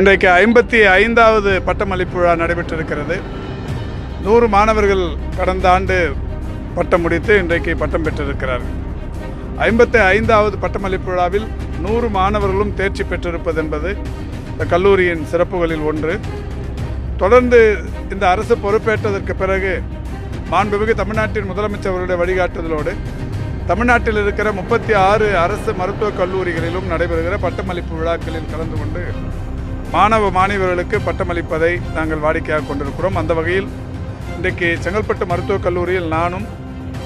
இன்றைக்கு ஐம்பத்தி ஐந்தாவது பட்டமளிப்பு விழா நடைபெற்றிருக்கிறது. நூறு மாணவர்கள் கடந்த ஆண்டு பட்டம் முடித்து இன்றைக்கு பட்டம் பெற்றிருக்கிறார்கள் ஐம்பத்தி ஐந்தாவது பட்டமளிப்பு விழாவில் நூறு மாணவர்களும் தேர்ச்சி பெற்றிருப்பது என்பது இந்த கல்லூரியின் சிறப்புகளில் ஒன்று. தொடர்ந்து இந்த அரசு பொறுப்பேற்றதற்கு பிறகு மாண்புமிகு தமிழ்நாட்டின் முதலமைச்சர் அவருடைய வழிகாட்டுதலோடு தமிழ்நாட்டில் இருக்கிற முப்பத்தி ஆறு அரசு மருத்துவக் கல்லூரிகளிலும் நடைபெறுகிற பட்டமளிப்பு விழாக்களில் கலந்து கொண்டு மாணவ மாணவர்களுக்கு பட்டமளிப்பதை நாங்கள் வாடிக்கையாக கொண்டிருக்கிறோம். அந்த வகையில் இன்றைக்கு செங்கல்பட்டு மருத்துவக் கல்லூரியில் நானும்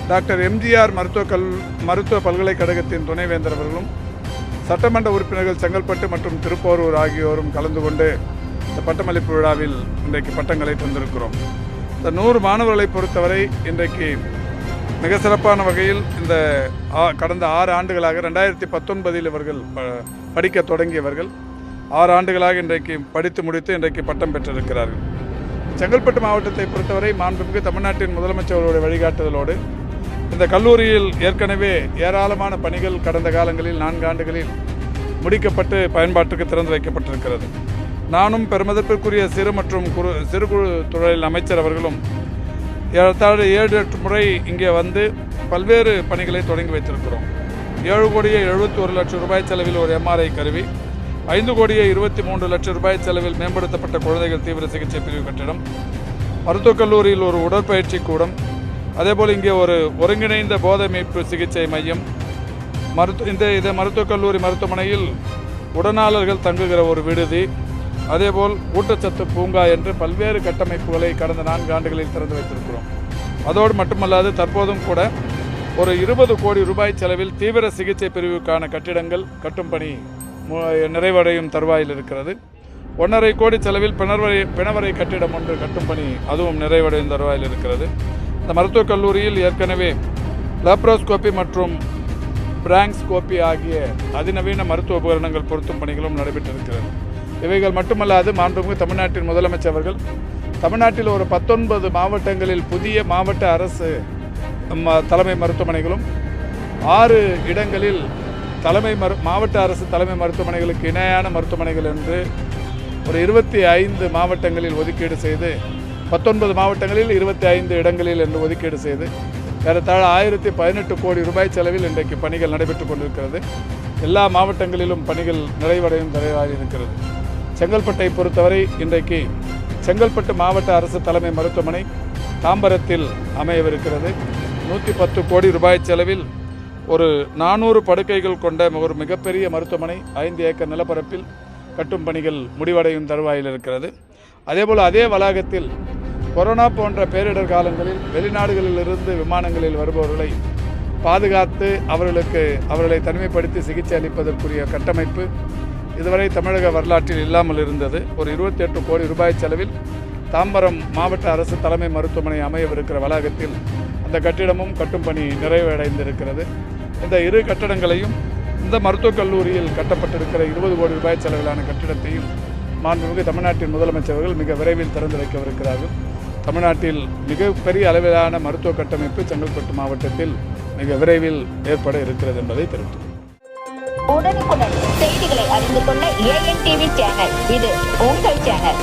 டாக்டர் எம்ஜிஆர் மருத்துவக் கல் மருத்துவ பல்கலைக்கழகத்தின் துணைவேந்தர் அவர்களும் சட்டமன்ற உறுப்பினர்கள் செங்கல்பட்டு மற்றும் திருப்போரூர் ஆகியோரும் கலந்து கொண்டு இந்த பட்டமளிப்பு விழாவில் இன்றைக்கு பட்டங்களை தந்திருக்கிறோம். இந்த நூறு மாணவர்களை பொறுத்தவரை இன்றைக்கு மிக சிறப்பான வகையில் இந்த ஆ- கடந்த ஆறு ஆண்டுகளாக ரெண்டாயிரத்தி பத்தொன்பதில் இவர்கள் ப- படிக்க தொடங்கியவர்கள். ஆறு ஆண்டுகளாக இன்றைக்கு படித்து முடித்து இன்றைக்கு பட்டம் பெற்றிருக்கிறார்கள். செங்கல்பட்டு மாவட்டத்தை பொறுத்தவரை மாண்புமிகு தமிழ்நாட்டின் முதலமைச்சர்களுடைய வழிகாட்டுதலோடு இந்த கல்லூரியில் ஏற்கனவே ஏராளமான பணிகள் கடந்த காலங்களில் நான்கு ஆண்டுகளில் முடிக்கப்பட்டு பயன்பாட்டுக்கு திறந்து வைக்கப்பட்டிருக்கிறது. நானும் பெருமதிப்பிற்குரிய சிறு மற்றும் குறு சிறு குறு தொழில் அமைச்சர் அவர்களும் ஏறத்தாழ ஏழு எட்டு முறை இங்கே வந்து பல்வேறு பணிகளை தொடங்கி வைத்திருக்கிறோம். ஏழு கோடியே எழுபத்தி ஒரு லட்சம் ரூபாய் செலவில் ஒரு எம்ஆர்ஐ கருவி ஐந்து கோடியே இருபத்தி மூன்று லட்சம் ரூபாய் செலவில் மேம்படுத்தப்பட்ட குழந்தைகள் தீவிர சிகிச்சை பிரிவு கட்டிடம். மருத்துவக் கல்லூரியில் ஒரு உடற்பயிற்சி கூடம். அதேபோல் இங்கே ஒரு ஒருங்கிணைந்த போதை மீட்பு சிகிச்சை மையம். மருத்துவ இந்த இது மருத்துவக் கல்லூரி மருத்துவமனையில் உடனாளர்கள் தங்குகிற ஒரு விடுதி. அதேபோல் ஊட்டச்சத்து பூங்கா என்று பல்வேறு கட்டமைப்புகளை கடந்த நான்கு ஆண்டுகளில் திறந்து வைத்திருக்கிறோம். அதோடு மட்டுமல்லாது தற்போதும் கூட ஒரு இருபது கோடி ரூபாய் செலவில் தீவிர சிகிச்சை பிரிவுக்கான கட்டிடங்கள் கட்டும் பணி நிறைவடையும் தருவாயில் இருக்கிறது. ஒன்றரை கோடி செலவில் பிணவரை பிணவரை கட்டிடம் ஒன்று கட்டும் பணி அதுவும் நிறைவடையும் தருவாயில் இருக்கிறது. இந்த மருத்துவக் கல்லூரியில் ஏற்கனவே லேப்ரோஸ்கோப்பி மற்றும் பிராங்ஸ்கோப்பி ஆகிய அதிநவீன மருத்துவ உபகரணங்கள் பொருத்தும் பணிகளும் நடைபெற்றிருக்கிறது. இவைகள் மட்டுமல்லாது மாண்புமிகு தமிழ்நாட்டின் முதலமைச்சர் அவர்கள் தமிழ்நாட்டில் ஒரு பத்தொன்பது மாவட்டங்களில் புதிய மாவட்ட அரசு ம- தலைமை மருத்துவமனைகளும் ஆறு இடங்களில் தலைமை மரு மாவட்ட அரசு தலைமை மருத்துவமனைகளுக்கு இணையான மருத்துவமனைகள் என்று ஒரு இருபத்தி ஐந்து மாவட்டங்களில் ஒதுக்கீடு செய்து பத்தொன்பது மாவட்டங்களில் இருபத்தி ஐந்து இடங்களில் என்று ஒதுக்கீடு செய்து ஏறத்தாழ ஆயிரத்தி பதினெட்டு கோடி ரூபாய் செலவில் இன்றைக்கு பணிகள் நடைபெற்று கொண்டிருக்கிறது. எல்லா மாவட்டங்களிலும் பணிகள் நிறைவடையும் தரையாக இருக்கிறது. செங்கல்பட்டை பொறுத்தவரை இன்றைக்கு செங்கல்பட்டு மாவட்ட அரசு தலைமை மருத்துவமனை தாம்பரத்தில் அமையவிருக்கிறது. நூற்றி பத்து கோடி ரூபாய் செலவில் ஒரு நானூறு படுக்கைகள் கொண்ட ஒரு மிகப்பெரிய மருத்துவமனை ஐந்து ஏக்கர் நிலப்பரப்பில் கட்டும் பணிகள் முடிவடையும் தருவாயில் இருக்கிறது. அதேபோல் அதே வளாகத்தில் கொரோனா போன்ற பேரிடர் காலங்களில் வெளிநாடுகளிலிருந்து விமானங்களில் வருபவர்களை பாதுகாத்து அவர்களுக்கு அவர்களை தனிமைப்படுத்தி சிகிச்சை அளிப்பதற்குரிய கட்டமைப்பு இதுவரை தமிழக வரலாற்றில் இல்லாமல் இருந்தது. ஒரு 28 கோடி ரூபாய் செலவில் தாம்பரம் மாவட்ட அரசு தலைமை மருத்துவமனை அமையவிருக்கிற வளாகத்தில் அந்த கட்டிடமும் கட்டும் பணி நிறைவடைந்திருக்கிறது. இந்த இரு கட்டடங்களையும் இந்த மருத்துவக் கல்லூரியில் கட்டப்பட்டிருக்கிற இருபது கோடி ரூபாய் செலவிலான கட்டிடத்தையும் மாண்புமிகு தமிழ்நாட்டின் முதலமைச்சர்கள் மிக விரைவில் திறந்து வைக்கவிருக்கிறார்கள். தமிழ்நாட்டில் மிகப்பெரிய அளவிலான மருத்துவ கட்டமைப்பு செங்கல்பட்டு மாவட்டத்தில் மிக விரைவில் ஏற்பட இருக்கிறது என்பதை தெரிவித்துள்ளேன் உடனுக்குடன் செய்திகளை அறிந்து கொள்ள ஏஎன் டிவி சேனல் இது உங்கள் சேனல்